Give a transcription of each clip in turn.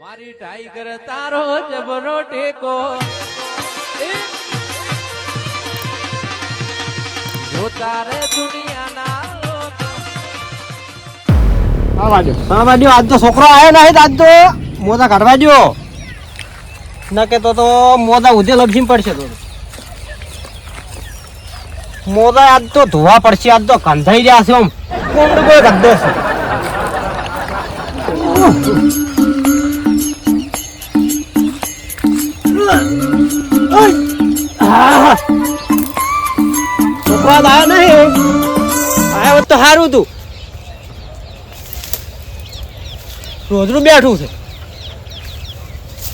મારી ટાઈગર તારો જબરો ટેકો આજ તો છોકરો આવ્યો નહીં, આજ તો મોજા કાઢવા જો ન કે તો તો મોજા ઉધે પડશે તો. મોજા આજ તો ધોવા પડશે, આજ તો કંધાઈ રહ્યા છે છે? છોકરો આવ્યો આવ્યો રોજનું બેઠું છે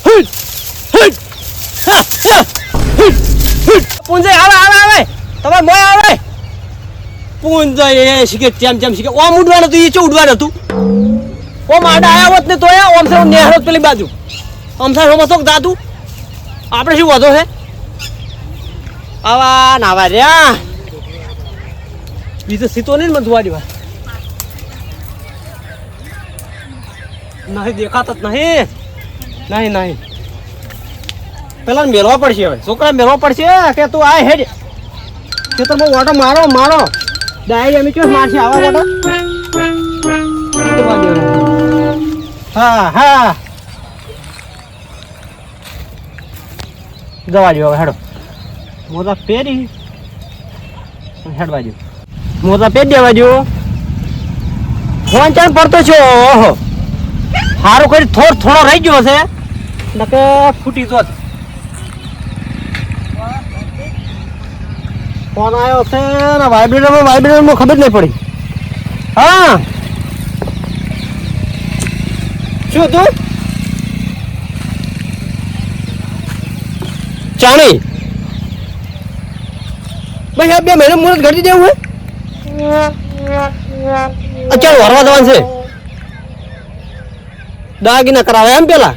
હુટ! હુટ! હા! હા! હુટ! હુટ! પૂંજે આવે આવે આવે તમારે મોય આવે પૂંજય એ શીખે ચેમ ચેમ શીખે ઓમ ઉડવાનું હતું, એ ચો ઉડવાનું હતું ઓમ આડા આયા હોત ને તો ઓમ સાહેબ નેહરો પેલી બાજુ ઓમ સાહેબ રોમો તો દાદુ આપણે શું વધો છે? આવા નાવા રહ્યા. બીજો સીતો નહીં મને દેવા. નહીં, દેખાતા જ નહીં. નહીં નહીં. પેલા મેળવા પડશે હવે. છોકરા મેળવા પડશે કે તું આ હેડ. ખેતરમાં ઓટો મારો મારો. ડાયરી અમે કેવું મારશે? આવા ઓટો હા હા. જવા દો હવે, હેડો. મોજા પહેરી. હેડવા મોજા પહેરી દેવા દો ફોન ચાલ પડતો છો, ઓહો. સારું કરી થોડો થોડો રહી ગયો છે નકે ફૂટી જોત. ફોન આવ્યો છે ને વાઇબ્રેટરમાં વાઇબ્રેટરમાં ખબર નહીં પડી. હા. શું તું? ચાણી ભાઈ સાહેબ બે મહિના મુહૂર્ત ઘટી દેવું હોય અચાલ વરવા જવાનું છે દાગીના કરાવે એમ પેલા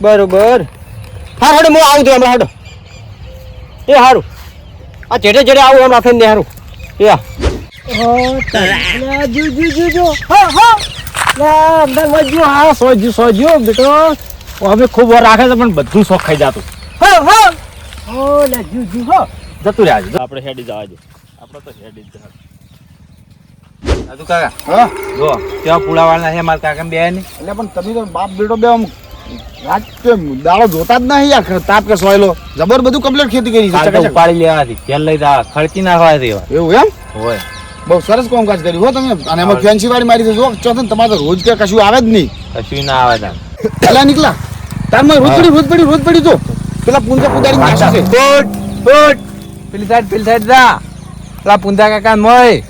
બરોબર હા હાડો હું આવું છું હમણાં હાડો એ હારું આ ચેડે ચેડે આવું હમણાં થઈને હારું એ હા હા હા હા સોજ્યો સોજ્યો બેટો અમે ખૂબ વાર રાખે છે પણ બધું શોખ ખાઈ જતું હા. હા લે જુ જુ હો. જતું રહ્યા આપણે હેડી જવા દે. આપણે તો હેડી જ જવા સાધુ કાકા હા. જો કેવા પુલાવાળા છે મારા કાકા બે ની એટલે પણ તમે તો બાપ બેટો બે આમ રાત દાડો જોતા જ નહીં યાર તાપ કે સોયલો. જબર બધું કમ્પ્લીટ ખેતી કરી છે. ઉપાડી લેવાથી તેલ લઈ જવા ખડકી નાખવા દેવા એવું. એમ? હોય. બહુ સરસ કામકાજ કર્યું હો તમે. અને એમાં ફેન્સી વાળી મારી જો ચોથન તમારે તો રોજ કે કશું આવે જ નહીં. કશું ના આવે તાર. પેલા નીકળા તારમાં રોજ પડી રોજ પડી રોજ પડી તો પેલા પૂંજા પુદારી નાખી છે ફૂટ ફૂટ. પેલી સાઈડ પેલી સાઈડ જા. પેલા પુંજા કાકા મોય.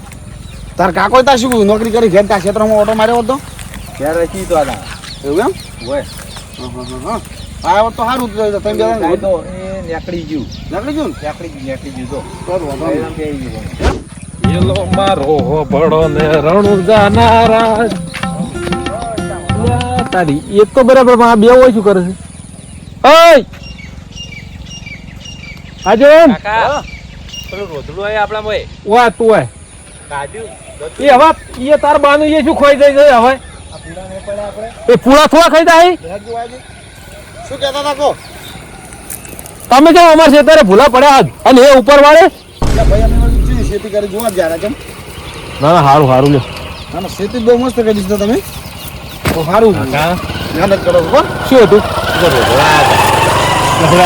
તાર કાકો તાર શું નોકરી કરી ઘેર તા ક્ષેત્રમાં ઓટો માર્યો હતો? ક્યારે રચી તો આ એવું એમ? હોય. હા હા હા હા આ હોત તો સારું તમે બે તો એ નીકળી ગયું. નીકળી ગયું ને? નીકળી ગયું નીકળી ગયું. તો. તો મારો રણુ જાનારા તારી એક તો બરાબર પણ આ બે હોય શું કરે છે? ઓય! આજે કાકા પેલું રોધડું હોય આપણા મોય વા તું હોય. કાજુ એ હવે એ તાર બાનું એ શું ખોઈ જાય હવે? એ પૂળા થોડા ખાઈ જાય. શું કહેતા હતા કહો? તમે કેમ અમારે ખેતરે ભૂલા પડ્યા આજ. અને એ ઉપર વાળે એટલે ભાઈ અમે ખેતી કરી જોવા જ જરા કેમ? ના ના સારું સારું લ્યો. ના ના ખેતી બહુ મસ્ત કરી દીધો તમે. તો સારું મહેનત કરો છો શું હતું?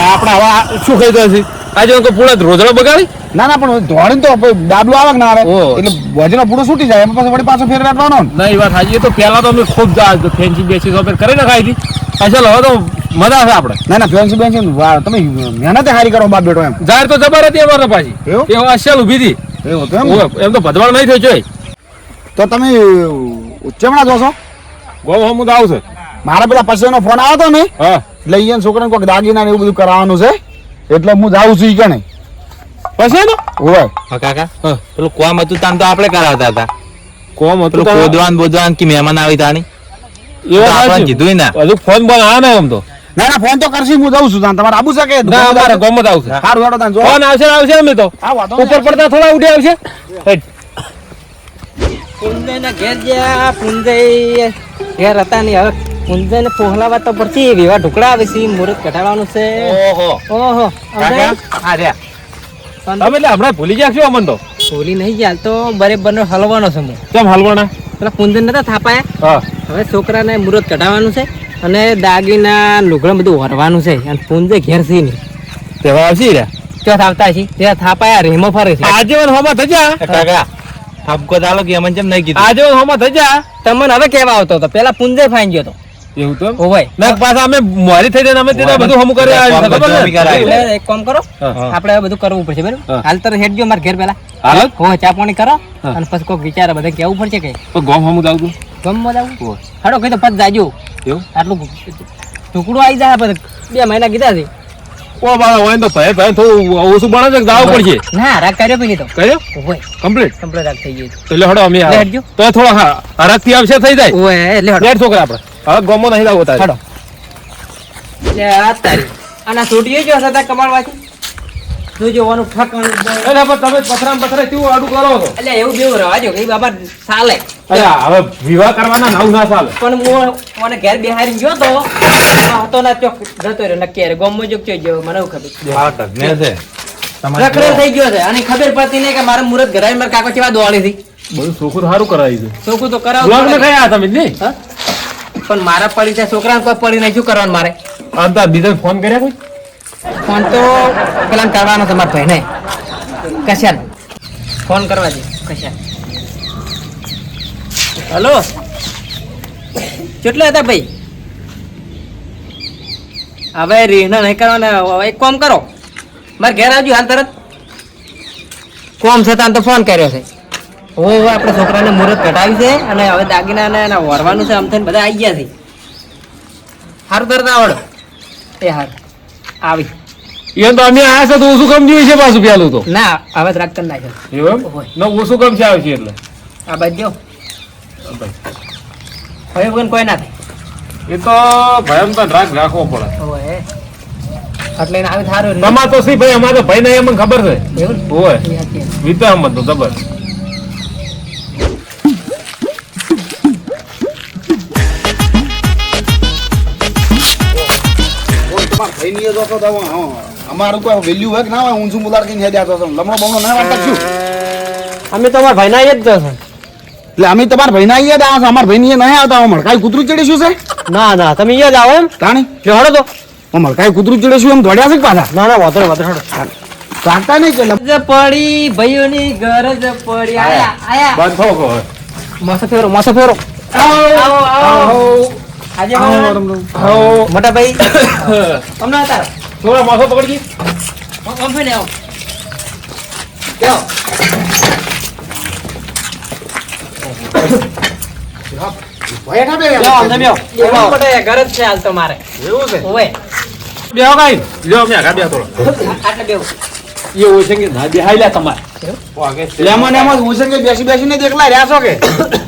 આપણે હવે શું ખાઈ દે છે? આજે કોઈ પૂળા રોજડા બગાડી? ના ના પણ ધોણી તો ડાબલું આવે ના આવે? એટલે વજનો પૂરો છૂટી જાય એમાં પાછો વળી પાછો ફેર રાખવાનો નહીં વાત સાચી તો પહેલા તો અમે ખૂબ જા ફેન્સી બેસી તો કરી નખાઈ હતી. પાછળ હવે તો મજા આવે આપણે. ના ના ફેન્સી બેન્સી વાર તમે મહેનત હારી કરો બાપ બેટો એમ. જાહેર તો જબર હતી અમારે પાછી? એ અસલ ઊભી હતી. એમ તો ભદવાડ નહીં થયો જોઈ. તો તમે ચેમણા જોશો ગોમ હમુદ આવશે મારા પેલા પછીનો ફોન આવ્યો હતો ને? લઈ છોકરાને કોઈક દાગીના ને એવું બધું કરાવવાનું છે? એટલે હું જાઉં છું કે નહીં. પછી ને હોય. હા કાકા. પેલું કોમ હતું તાન તો આપણે કરાવતા હતા. કોમ હતું ખોદવાન બોદવાન કે મહેમાન આવી તાણી એ વાત આપણને સાચી. કીધું ના. હજુ ફોન બોન આવે ને એમ તો. ના ના ફોન તો કરશી હું જાઉં છું તાન. તમારે આબુ છે કે ના અમારે ગોમ જ આવશે. સારું હેડો તાન ફોન આવશે આવશે અમે તો. ઉપર પડતા થોડા ઉઠે આવશે. પુંદે ના ઘેર ગયા પુંદે ઘેર હતા નહીં હવે પૂંજે ને પોહલા તો પરથી એવા. ઢોકળા આવે છે મુહૂર્ત કઢાવવાનું છે. ઓહો. ઓહો. આ રહ્યા. તમે એટલે હમણાં ભૂલી ગયા છો અમન તો? ભૂલી નહીં ગયા તો બરે નો હલવાનો છે હું. કેમ હલવાના? પેલા પૂંજન નતા થાપાયા? હવે છોકરાને મુહૂર્ત કઢાવવાનું છે અને દાગીના લુગડા બધું વરવાનું છે. અને પૂંજે ઘેર છે નહીં. તેવા આવશે રે ત્યાં થાપતા છે ત્યાં થાપાયા રેમો ફરે છે. આજે વન હોમાં થઈ કાકા થાપકો ચાલો કે અમન જેમ નહીં કીધું. આજે વન હોમાં થઈ તમને હવે કેવા આવતો હતો. પેલા પૂંજે ફાઈન ગયો હતો. એવું તો ઓવાય ના પાછા અમે મોરી થઈ જઈને અમે તેના બધું હમ કરે? એટલે એક કામ કરો. આપણે બધું કરવું પડશે બરાબર? હાલ તો હેડ જો મારા ઘેર પેલા હાલ હો? ચા પાણી કરો. અને પછી કોક વિચારે બધા કેવું પડશે કે? તો ગોમ હમ જાવ તું ગમવા જાવ હડો કઈ તો પદ જાજો. એવું? આટલું ટુકડો આવી જાય પછી બે મહિના કીધા છે. ઓ બાળા હોય તો ભાઈ ભાઈ થોડું ઓછું બને છે જાવ જાવું પડશે. ના રાગ કર્યો નહીં તો. કર્યો? ઓય કમ્પ્લીટ કમ્પ્લીટ રાગ થઈ ગયો એટલે હડો અમે તો થોડો હા હરકથી આવશે થઈ જાય. ઓય એટલે હડો. છોકરા આપણે હવે ગોમો નહીં લાવો તારે. હડો એટલે આ તારી. આના છૂટી જો હતા કમાડવાથી તું જોવાનું ઠકાણું જ નહીં. પણ તમે પથરામ પથરે કેવું આડું કરો છો? એટલે એવું બેવું રવાજો કે બાબા ચાલે. અરે હવે વિવાહ કરવાના નવ ના ચાલે. પણ હું મને ઘેર બેહારી ગયો તો આ હતો ના ચોક જતો રહ્યો નક્કી હારે. ગોમો જોક ચોઈ ગયો મને એવું ખબર. રખડેલ થઈ ગયો છે. અને ખબર પડતી નહીં કે મારે મુરત ઘરાય મારા કાકો ચેવા દોડી હતી બધું ચોખ્ખું સારું કરાવી છે. ચોખ્ખું તો કરાવ કયા તમે નહીં નહીં પણ મારા પડી છે છોકરાને કોઈ પડી નહીં. શું કરવાનું મારે? અંતા બીજા ફોન કર્યા કોઈ? ફોન તો પેલા કરવાનો તમારા ભાઈ ભાઈને. કશાન? ફોન કરવા દે કશાન? હલો? કેટલા હતા ભાઈ? હવે રીહણા નહીં કરવાના એક કામ કરો. મારે ઘેર આવજો હાલ તરત. કોમ છતાં તો ફોન કર્યો છે. હવે આપણા છોકરાને મુહૂર્ત કઢાવી છે અને હવે દાગીનાને એના વરવાનું છે આમ થઈને બધા આવી ગયા છે. સારું તરત આવડો. એ હારું. આવી. એ તો અમે આયા છે તો ઓછું કમ જોયું છે પાછું પેલું તો. ના હવે રાગ કરી નાખ્યો. એમ? ના ઓછું કમ છે આવશે એટલે. આ બાજુ હવે વગર કોઈ ના થાય. એ તો ભયંકર રાગ રાખવો પડે. એટલે આવે થારું. તમાર તો સી ભાઈ અમારે ભાઈ નહીં અમને ખબર છે. એવું? હોય વાત. તો એ જોતો તો હા, અમારું કોઈ વેલ્યુ હોય કે ના હોય ઊંચું મુલાર કઈ હેડ્યા તો લમણો બમણો ના વાંચતા છું અમે તમારા ભાઈ ના જ એટલે અમે તમારા ભાઈના અહીંયા જ આવ્યા છે અમારા ભાઈની એ નહીં આવતા મડકાઈ કૂતરું ચડીશું છે? ના ના તમે અહીંયા જ આવો એમ. તાણી? જો હડો તો. મડકાઈ કૂતરું ચડે શું એમ દોડ્યા છે પાછા? ના ના વાંધો વાંધો નહીં. કાઢતા નહીં કે ગરજ પડી ભાઈઓની ગરજ પડી. આયા આયા. બંધ થો. મસ્ત ફેરો મસ્ત ફેરો. આવો. આવો. આજે. મોટા ભાઈ તમને હતા થોડા માથો પકડજી આમ ફેને આવો બે. માટે ગરજ છે હાલ તો મારે એવું છે? આગળ બેહો થોડો આટલે બેહો. એ હોય ના બેહાઈ લે તમારે. લેમન એમ જ હું બેસી બેસીને એકલા રહ્યા છો કે?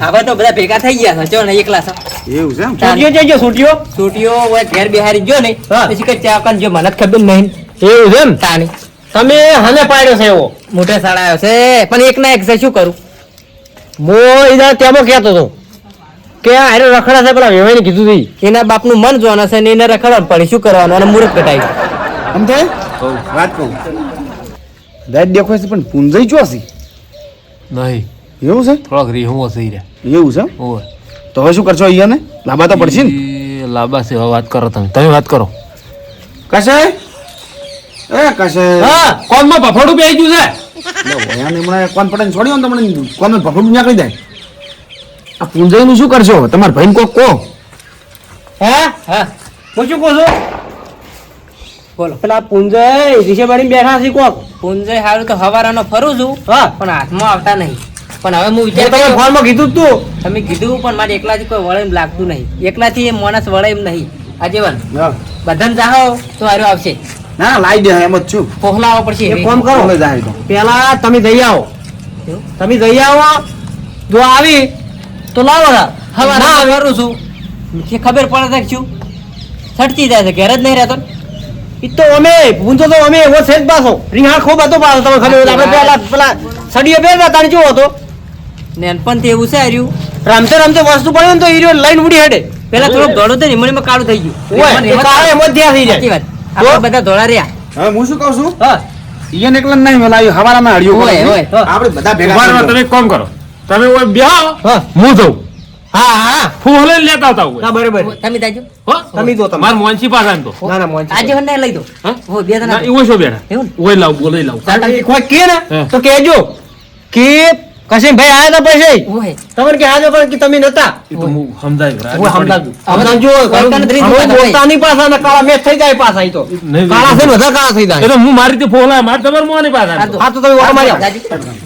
હવે તો બધા ભેગા થઈ ગયા છો જો ને એકલા છો. એવું છે છૂટીઓ જઈજો છૂટીઓ. છૂટીઓ ઓય ઘેર બિહારી જો ને પછી કે ચા કન જો મને ખબર નહીં. એવું છે તાણી. તમે હને પાડ્યો છે એવો? મોટે સાડા આવ્યો છે પણ એક ના એક છે શું કરું? મો ઈદા તેમાં કહેતો હતો કે આ હારે રખડા છે પેલા વેવાઈને કીધું હતી એના બાપનું મન જોવાનું છે ને એને રખડવાનું પડે શું કરવાનું અને મૂર્ખ કટાઈ આમ વાત કહું રાત દેખાય છે પણ પૂંજાઈ ચોસી નહીં. એવું છે? થોડાક રીહું હશે રે એવું છે ઓય. તો હવે શું કરશો અહીંયા ને? લાંબા તો પડશે ને. લાંબા છે વાત કરો તમે. તમે વાત કરો. કશે? એ કશે? હા કોનમાં ભફડું બેહી ગયું છે? એટલે હમણાં કોણ પટાઈને છોડ્યો ને તમને કોણ ભફડું નીકળી જાય. આ પૂંજાઈનું શું કરશો? તમારા ભાઈને કોક કહો. હા હા. હું શું કહું છું? બોલો. પેલા પુંજય રીસે બાડી બેઠા છે કોક. પુંજય હારું તો હવારાનો ફરું છું હા. પણ હાથમાં આવતા નહીં. પણ હવે હું એ વિચાર તમે ફોનમાં કીધું તું. તમે કીધું પણ મારે એકલાથી કોઈ વળે એમ લાગતું નહીં. એકલાથી એ માણસ વળે એમ નહીં. આજીવન હા. બધાને ચાહો તો હારું આવશે. ના ના લાવી દે એમ જ છું. પોહલાવો પડશે એક એવી. કરો હવે જાય તો પેલા તમે જઈ આવો. તમે જઈ આવો. જો આવી તો લાવો હવે ના. કરું છું. કે ખબર પડે છું કે સટકી જાય છે ઘેર જ નહીં રહેતો તો અમે ભૂંજો તો અમે એવો છે જ પાછો. રીહાણ ખૂબ હતો પાછો તમે ખબર આપણે પેલા પેલા સડીએ પહેરતા તાણ જેવો હતો નેનપણથી એવું છે હાર્યું? રમતે રમતે વસ્તુ પડ્યો ને તો ઈ લાઈન ઉડી હેડે. પેલા થોડો ધોળું તો ને એમાં કાળું થઈ ગયું. એમાં કાળા એમ જ ધ્યાન થઈ જાય. આપણે બધા ધોળા રહ્યા. હવે હું શું કહું છું? હા. ઈયન એકલા નહીં મેલાયું હવારામાં હળિયું હોય હોય આપણે બધા ભેગા તમે કોમ કામ કરો. તમે ઓય બેહો હું જઉં. હા હા. ફૂલ લઈને લેતા આવતા હું ના બરાબર. તમે દાજો હો? તમે જો તમે. માર મોંચી પાસે તો ના ના મોંચી આજે મને લઈ દો. હો? બે ના જણા એવો છો બેઠા. એવું ઓય લાવ બોલે લાવ. કોઈ કે ને? તો કેજો કે કશીમભાઈ આયા હતા પછી? ઓય. તમને કે આજે પણ કે તમે નતા? એ તો હું સમજાય. હું સમજાવજો સમજાવજો ધરી હવે દીધા બોલતા ને કાળા મેચ થઈ જાય પાસા ઈ તો. કાળા છે ને વધારે કાળા થઈ એ જાય તો હું મારી રીતે ફોલા માર તમાર મોની પાસે હા તો. તમે ઓળખ મારી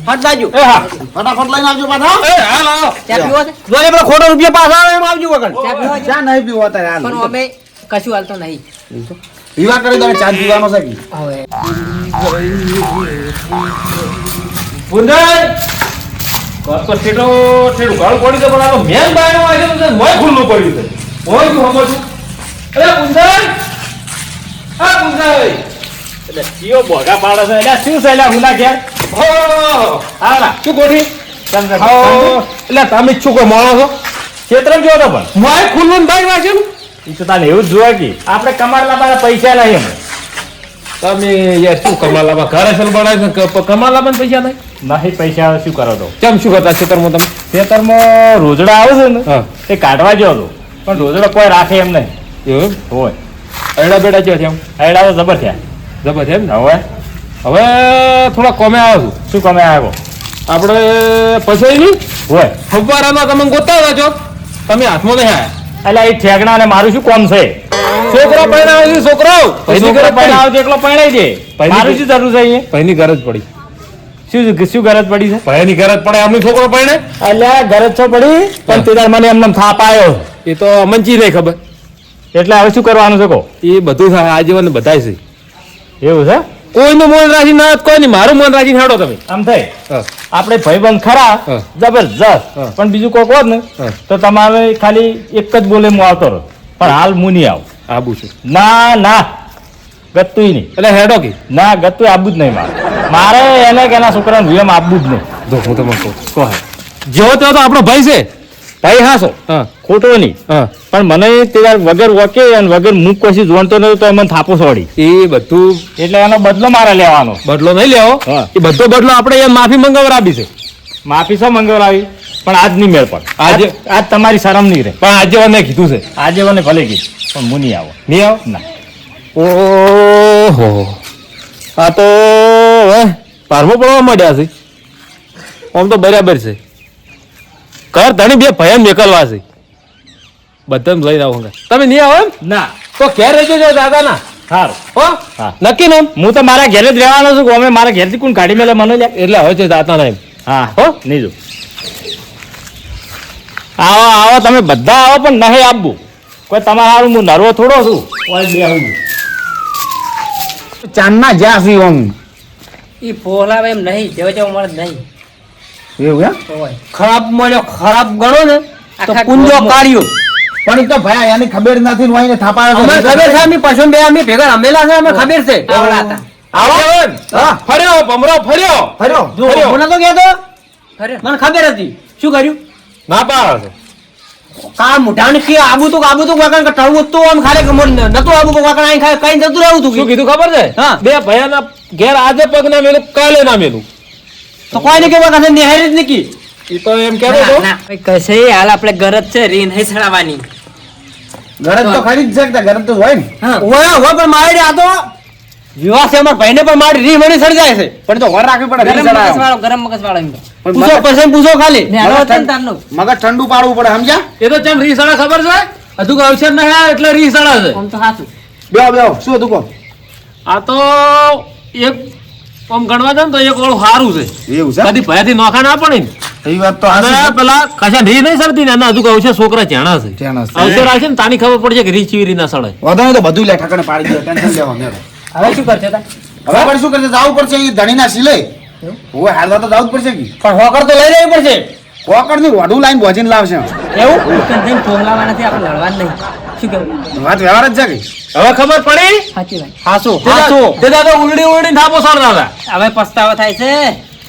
ફટ જાજો. એ હા. ફટાફટ લઈને આવજો પાછા. એ હાલ આવો ચા પીવો છે? જોરે એ પેલો ખોટો રૂપિયા પાસા આવે એમ આવજો વગર. ચા પીવો છે? ચા નહીં પીવો તારે હાલ. પણ અમે કશું હાલતો નહીં. પીવા કરી દો ચા પીવાનો છે કે? હવે. ઘર તો ઠેઠો ઠેઠું ગાળું પડી છે પણ આ મેન છે મોય ખુલ્લું પડ્યું છે. મોય તું સમજું અરે પુંજાય આ પુંજાય એટલે ચિયો બોગા પાડે છે? એટલે શું છે એટલે હુલા ઘેર? હો! હાલા શું એટલે તમે શું કોઈ માણો છો? ક્ષેત્ર જો તો પણ. મોય ખુલ્લું ને બાઈ વાગ્યું એ તો તાને એવું જ જોવા કે આપણે કમાડલા પાસે પૈસા નહીં એમ. તમે યાર શું કમાલામાં ઘરે સલ છે કમાલામાં પૈસા નહીં? નહીં પૈસા શું કરો તો કેમ શું કરતા ખેતરમાં તમે? ખેતરમાં રોજડા આવે છે ને એ કાઢવા ગયો હતો પણ રોજડા કોઈ રાખે એમ નહીં. એવું હોય. એડા બેડા છે એમ? એડા તો જબર થયા. જબર એમ ને? હવે? હવે થોડા કોમે આવો છું. શું કમે આવ્યો આપણે પછી નહીં? હોય. ફવારામાં તમે ગોતા હતા છો? તમે હાથમાં નહીં આયા એટલે એ ઠેકણા ને મારું શું કોમ છે? છોકરો પરણાવે છે છોકરો છોકરો પરણાવો છે એકલો પરણાઈ દે. મારું શું જરૂર છે અહીંયા? પૈની ગરજ પડી. શું શું ગરજ પડી છે? પૈની ગરજ પડે અમને છોકરો પરણે? એટલે ગરજ છો પડી પણ તે મને એમને થાપ આવ્યો એ તો અમનજી રહી ખબર. એટલે હવે શું કરવાનું છે કહો? એ બધું થાય આજીવન બધાય છે. એવું છે? કોઈનું મન રાખી ના કોઈ નહીં મારું મન રાખી હેડો તમે. આમ થાય. આપણે ભાઈબંધ ખરા. જબરજસ્ત. પણ બીજું કોઈ કહો ને તો તમારે ખાલી એક જ બોલે હું આવતો રહો પણ હાલ હું નહીં આવું. આબુ છું. ના ના. ગત્તુય નહીં. એટલે હેડો કે? ના ગત્તુય આબુ જ નહીં મારે. મારે એને કે એના છોકરાને વિયમ આપવું જ નહીં. જો હું તમને કહું. કહો. જેવો તેવો તો આપણો ભાઈ છે. ભાઈ હાસો હા. ખોટો નહીં. પણ મને તે વગર વકે અને વગર મુખ કશી જોણતો નતો તો મને થાપો સોડી. એ બધું એટલે એનો બદલો મારે લેવાનો. બદલો નહીં લેવો. એ બધો બદલો આપણે એ માફી મંગાવરાવી છે. માફી શું મંગાવરાવી પણ આજ નહીં મેળ પણ આજે- આજ તમારી શરમ નહીં રહે. પણ આજે મને કીધું છે. આજે મને ભલે કીધું પણ હું નહીં આવો. નહીં આવો? ના. ઓહો. આ તો પારમો પડવા માંડ્યા છે. આમ તો બરાબર છે. કર ધણી બે ભયન મેકલવા છે. બધા લઈ આવો તમે નહીં આવો એમ? ના. તો ઘેર રહેજો છો દાદા ના સારું હો? હા. નક્કી ને હું તો મારા ઘેરે જ રહેવાનો છું અમે મારા ઘેરથી કોણ કાઢી મેલે મને લે એટલે હવે છે દાતા ના એમ. હા. હો? નહીં જો. આવો આવો તમે બધા આવો પણ નહીં આપવું. કોઈ તમારા હારું હું નરવો થોડો છું. ઓય બે આવું. ચાંદના જ્યાં સુધી ઓમ એ ફોલાવે એમ નહીં જેવો જેવો મળે નહીં. એવું એમ? ખરાબ મળ્યો ખરાબ ગણો ને તો કુંજો કાઢ્યો પણ તો ભાઈ એની ખબર નથી ને વાઈને થાપા અમે ખબર છે અમે પશુ બે અમે ભેગા રમેલા છે અમે ખબર છે. આવો. ફર્યો ભમરો ફર્યો. ફર્યો. મને તો કહેતો. મને ખબર હતી. શું કર્યું? ના પાડે. છે કા મુઢાને કે આબુ તો આબુ તો વાકણ કે ટળવું તો આમ ખાલી કે મન નતું આબુ તો વાકણ આઈ ખાય કઈ જતું રહેવું તું શું કીધું ખબર છે? હા. બે ભયાના ઘેર આજે પગ ના મેલું કાલે ના મેલું. તો કોઈ ને કે વાકણ નિહારી જ નીકી એ તો એમ કહેતો હતો. ના, ના. કશે હાલ આપણે ગરજ છે રીન નહીં સડાવવાની ગરજ તો ખરી જ છે ગરજ તો હોય ને. ઓય ઓય પણ મારી આ તો વિવાહ છે અમારા ભાઈને પણ મારી રી મણી સડી જાય છે. પણ તો વર રાખવી પડે ગરમ મગજ વાળો ગરમ મગજ વાળો એમ પૂછો પછી પૂછો ખાલી. મગજ ઠંડુ પાડવું પડે સમજ્યા? એ તો ચમ રીસાડા ખબર છે? હજુ અવસર ના એટલે રીસાડા છે. આમ તો શું હતું કહો? આ તો એક આમ ગણવા જાય ને તો એક વાળું સારું છે. એવું છે કદી ભયાથી નોખા ના પડે ને? એ વાત તો અને પેલા કશા રી નહીં સડતી ને? એના હજુ કહું છે છોકરા ચેણા છે. ચેણા છે. અવસર આવશે ને તાની ખબર પડશે કે રી ચીવી રીના સડે વધારે તો બધું લે ઠાકણે પાડી દે ટેન્શન લેવા. હવે શું કરશે તાર? હવે પણ શું કરશે? જવું પડશે એ ધણીના સિલે હું હાલવા તો જવું જ પડશે કે. પણ હોકર તો લઈ રહેવી પડશે. હોકરની વડું લાઈન ભોજીને લાવશે. એવું? ફોન ફોલાવાનાથી આપણે લડવાનું નહીં. શું? વાત વ્યવહાર જ છે હવે ખબર પડી? સાચી વાત. હાસો હાસો. તે દાદા ઉલડી ઉલડી થાપો સડતા દાદા. હવે પસ્તાવો થાય છે.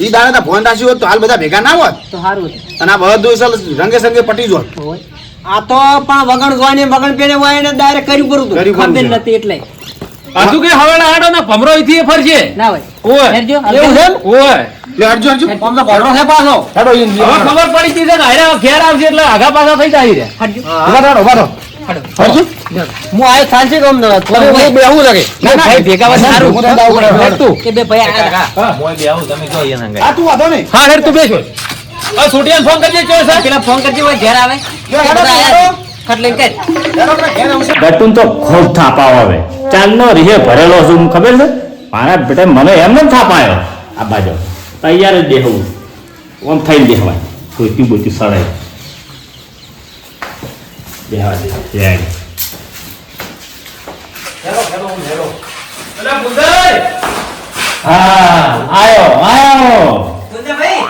ઈ દાદા તો ફોન રાખ્યું હોત તો હાલ બધા ભેગા ના હોત. તો સારું અને આ બધું સલ રંગે સંગે પટી જોત. આ તો પણ વગણ જોઈને મગણ પેને હોય ને ડાયરેક્ટ કર્યું કરું તું ખબર નથી એટલે. પાછું કે હવે હાડો ને ભમરો એ ફરશે ના હોય. ઓય હેરજો, એવું છે ઓય લે હરજો હરજો આમ તો છે પાછો. હેડો ઈન હવે ખબર પડી તી કે હારે ઘેર આવશે એટલે આગા પાછા થઈ જાય રે હટજો. ઊભા રહો ઊભા રહો હરજો હું આયો સાંજે ગમ ન ઓય, ઓય. બેહું લાગે. ના ના. ભાઈ ભેગા વાત સારું. હું આવું પડે. તું કે બે ભાઈ આ- આ તું વાંધો નહીં. હા હેડ તું બેસો આ છોટિયાને ફોન કરજે ચો સર પેલા ફોન કરજે હોય ઘેર આવે. જો બધા હેડો. ખટ લઈને કર. હેડો આપણે ઘેર આવશે ગટુન તો ખૂબ થાપાવ આવે ચાલનો રીહે ભરેલો છું ખબર છે? મારા બેટા મને એમ ન થાપાયો. આ બાજુ. તૈયાર જ દેહવું ઓમ થઈને દેહવાય કોઈ બોતી સડાય દેહવા દે. જય. અલા બુધાઈ હા આયો આયો. ગુંજાભાઈ.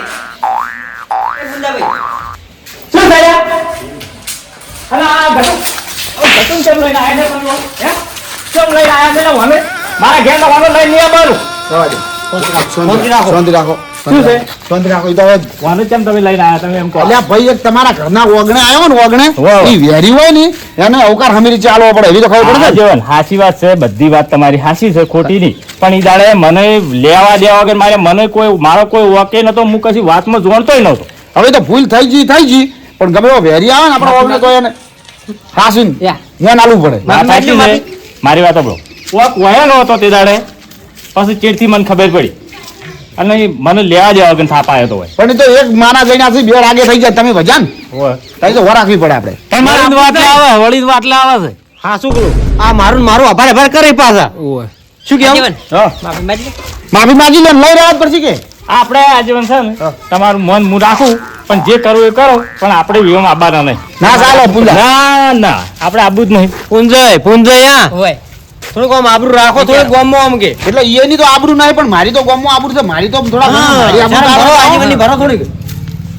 એ ગુંજાભાઈ. શું થયા? અરે આ ગટુ ગટુન કેમ લઈને આયા તમે હે? કેમ લઈને આયા ને મને મારા ઘેર વાલો લઈને નહીં આવવાનું જવા દે. શાંતિ રાખો. શાંતિ રાખો શું છે? શાંતિ રાખો તો વાનો કેમ તમે લઈને આયા? તમે એમ કહો. અલ્યા ભાઈ એક તમારા ઘરના ઓગણે આવ્યો ને ઓગણે વાહ. વેરી હોય ને એને અવકાર હમીરી ચાલવો પડે એવી તો ખબર પડે જીવન હાચી વાત છે બધી વાત તમારી હાસી છે ખોટી નહીં. પણ ઈ દાડે મને લેવા દેવા વગર મારે મને કોઈ મારો કોઈ વાકે નતો હું કશી વાતમાં જોણતોય નહોતો. હવે તો ભૂલ થઈ ગઈ થઈ ગઈ પણ ગમે એવો વેરી આવે ને આપણા ઓગણે તો એને હાસી ને નાલું પડે. મારી વાત આપડો કોક વહેલો હતો તે દાડે પછી ચેડથી મને ખબર પડી. અને મને લેવા દેવા વગર થાપ આવ્યો તો હોય. પણ તો એક માના જઈને બે લાગે થઈ જાય. તમે ભજાન? તારી તો વરાખવી રાખવી પડે આપણે. તમારી વાત આવે વળી વાત આવે છે. હા શું કરું? આ મારું મારું આભાર આભાર કરે પાછા. શું કેવું. માફી માગી લે. લઈ રહ્યા પડશે કે? આપણે આજીવન છે ને તમારું મન હું રાખું પણ જે કરવું એ કરો પણ આપણે વિવાહ આબાના નહીં. ના ચાલે પૂજા. ના ના આપણે આબુ જ નહીં. પુંજય પુંજય હા. હોય. થોડુંક આમ આબરૂ રાખો થોડું ગોમમાં આમ કે. એટલે એની તો આબરૂ નહીં પણ મારી તો ગામમાં આબરૂ છે. મારી તો થોડા મારી આબરૂ ભરો, આજીવનની ભરો થોડીક.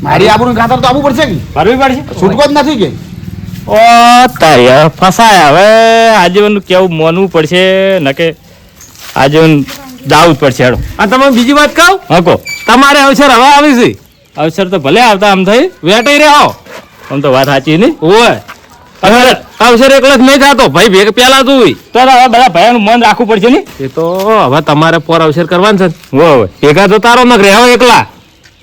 મારી આબરૂ ખાતર તો આવવું પડશે કે? ભરવી પડશે? છૂટકો જ નથી કે? ઓ તારી ફસાય. હવે આજીવન કેવું મોનવું પડશે નકે આજીવન જાવું જ પડશે હેડો. અને તમે બીજી વાત કહો? હકો તમારે અવસર હવે આવી છે. અવસર તો ભલે આવતા આમ થઈ વેટાઈ રહો આમ તો વાત સાચી નહીં? ઓય અવસર એકલો જ નહીં થતો. ભાઈ ભેગ પેલા તું તો હવે બધા ભાઈઓનું મન રાખવું પડશે ને? એ તો હવે તમારે પોર અવસર કરવાનું છે. ને. ભેગા તો તારો ન રહે એકલા.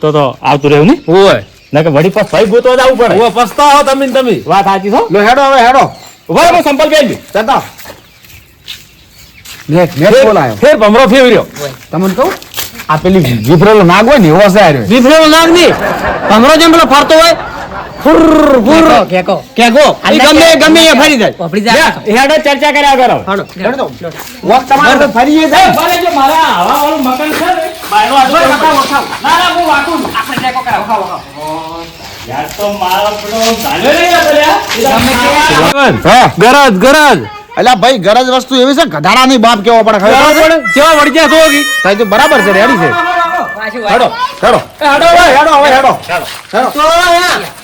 તો તો આવતું રહેવું ને? ઓય નકે વળી પાસ ભાઈ ગોતવા જવું પડે. ઓય પસ્તાવો તમે તમે. વાત સાચી છો? લો હેડો હવે હેડો. ઊભા રહો સંપલ બેન નેટ બોલાયો. ફેર ભમરો ફેવર્યો. તમને કહું? આ પેલી વિફરેલો નાગ હોય ને એવો છે વિફરેલો નાગ નહીં ભમરો જેમ પેલો ફરતો હોય ફુર ફુર. કેકો, કેકો. કે ગો ઈ ગમે ગમે એ ફરી જાય. વાપરી જાય. હેડો ચર્ચા કર્યા કરો. હેડો. વોક તમારે તો ફરી જાય ભલે જો મારા આવા વાળું મકાન છે બાયનો આટલો બતાવો ના ના હું વાકું આપણે કેકો કરાવો, ખાઓ, ખાઓ. યાર તો મારો પેલો ધાન્યો નહીં આ ગરજ ગરજ. અલ્યા ભાઈ ગરજ વસ્તુ એવી છે ગધાડાની બાપ કેવો પડે ખબર પડે? કેવા વળગ્યા તો બરાબર છે રેડી છે. હેડો હેડો. હેડો હેડો હવે હેડો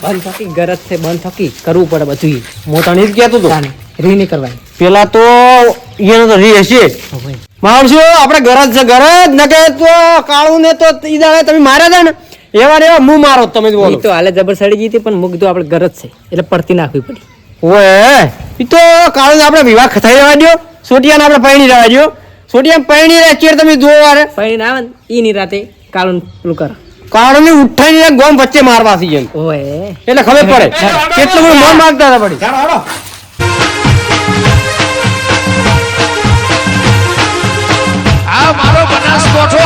બંધ થકી ગરજ છે બંધ થકી કરવું પડે બધું હું તને જ કહેતો હતો રી નહીં કરવાની પેલા તો ઈયાનો તો રી હશે. હોય. આપણે ગરજ છે ગરજ. ન કે તો કાળું ને તો ઈ તમે માર્યા હતા ને. એવા ને એવા મું મારો તમે જ બોલો. તો હાલે જબર સડી ગઈ હતી પણ મુખ તો આપણે ગરજ છે એટલે પડતી નાખવી પડી. ઓએ ઈ તો કાળું ને આપણે વિવાહ થઈ રહેવા દ્યો. સોટિયાને આપણે પૈણી રહેવા દ્યો. સોટિયા પૈણી રહે ચેર તમે જુઓ વારે. પૈણી આવે ને ઈ ની રાતે કાળું પેલું કર. કાળું ની ઉઠાઈને ગોમ વચ્ચે મારવા થઈ એમ ઓય. એટલે ખબર પડે કેટલું બધું મોં માગતા હતા પડી હેડો હેડો આ મારો બનાસકોઠો